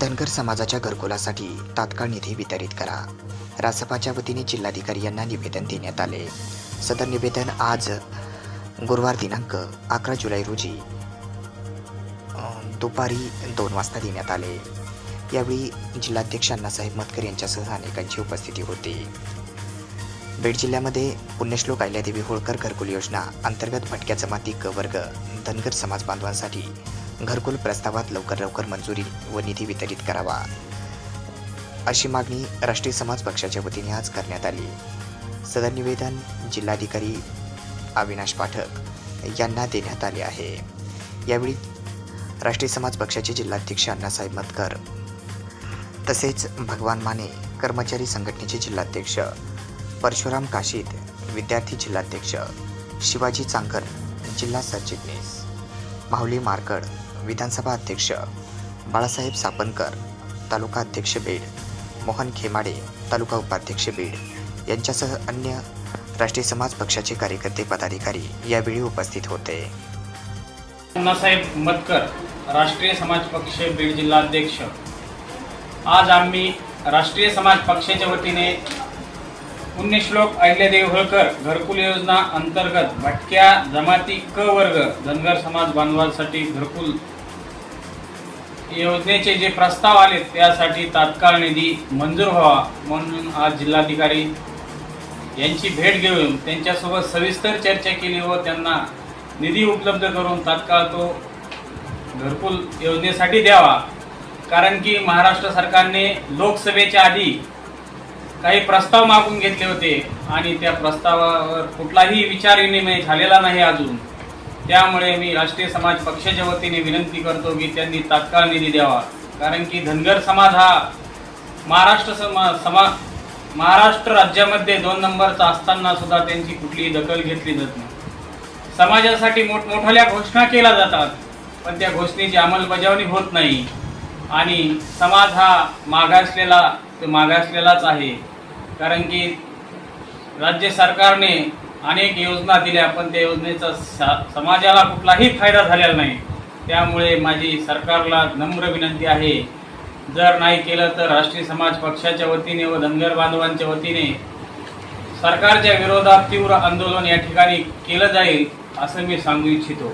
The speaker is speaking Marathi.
धनगर समाजाच्या घरकुलासाठी तात्काळ निधी वितरित करा. रासपाच्या वतीने जिल्हाधिकारी यांना निवेदन देण्यात आले. सदर निवेदन आज गुरुवार दिनांक अकरा जुलै रोजी दुपारी दोन वाजता देण्यात आले. यावेळी जिल्हाध्यक्ष अण्णासाहेब मतकर यांच्यासह अनेकांची उपस्थिती होती. बीड जिल्ह्यामध्ये पुण्यश्लोक अहिल्यादेवी होळकर घरकुल योजना अंतर्गत भटक्या जमाती क वर्ग धनगर समाज बांधवांसाठी घरकुल प्रस्तावात लवकर लवकर मंजुरी व निधी वितरित करावा. अशी मागणी राष्ट्रीय समाज पक्षाच्या वतीने आज करण्यात आली. सदर निवेदन जिल्हाधिकारी अविनाश पाठक यांना देण्यात आले आहे. यावेळी राष्ट्रीय समाज पक्षाचे जिल्हाध्यक्ष अण्णासाहेब मतकर तसेच भगवान माने कर्मचारी संघटनेचे जिल्हाध्यक्ष परशुराम काशीद विद्यार्थी जिल्हाध्यक्ष शिवाजी चांकर जिल्हा सरचिटणीस माऊली मारकड विधानसभा अध्यक्ष बाळासाहेब सापनकर तालुका अध्यक्ष बीड मोहन खेमाडे तालुका उपाध्यक्ष बीड यांच्यासह अन्य राष्ट्रीय समाज पक्षाचे कार्यकर्ते पदाधिकारी यावेळी उपस्थित होते. अण्णासाहेब मतकर राष्ट्रीय समाज पक्ष बीड जिल्हाध्यक्ष. आज आम्ही राष्ट्रीय समाज पक्षाच्या वतीने पुण्यश्लोक अहिल्यादेवी होळकर घरकुल योजना अंतर्गत भटक्या जमाती क वर्ग धनगर समाज बांधवांसाठी घरकुल योजनेचे जे प्रस्ताव आले त्यासाठी तात्काळ निधी मंजूर व्हावा म्हणून आज जिल्हाधिकारी यांची भेट घेऊन त्यांच्यासोबत सविस्तर चर्चा केली व त्यांना निधी उपलब्ध करून तात्काळ तो घरकुल योजनेसाठी द्यावा. कारण की महाराष्ट्र सरकारने लोकसभेच्या आधी काही प्रस्ताव मागून घेतले होते आणि त्या प्रस्तावावर कुठलाही विचार विनिमय झालेला नाही अजून. त्यामुळे मी राष्ट्रीय समाज पक्षाच्या वतीने विनंती करतो की त्यांनी तात्काळ निधी द्यावा. कारण की धनगर समाज हा महाराष्ट्र समा समा महाराष्ट्र राज्यामध्ये दोन नंबरचा असताना सुद्धा त्यांची कुठलीही दखल घेतली जात नाही. समाजासाठी मोठमोठ्या घोषणा केल्या जातात पण त्या घोषणेची अंमलबजावणी होत नाही. आणि समाज हा मागासलेला मागासलेलाच आहे. कारण की राज्य सरकारने अनेक योजना दिल्या पण त्या योजनेचा सा- समाजाला कुठलाही फायदा झालेला नाही. त्यामुळे माझी सरकारला नम्र विनंती आहे. जर नाही केलं तर राष्ट्रीय समाज पक्षाच्या वतीने व धनगर बांधवांच्या वतीने सरकारच्या विरोधात तीव्र आंदोलन या ठिकाणी केलं जाईल असं मी सांगू इच्छितो.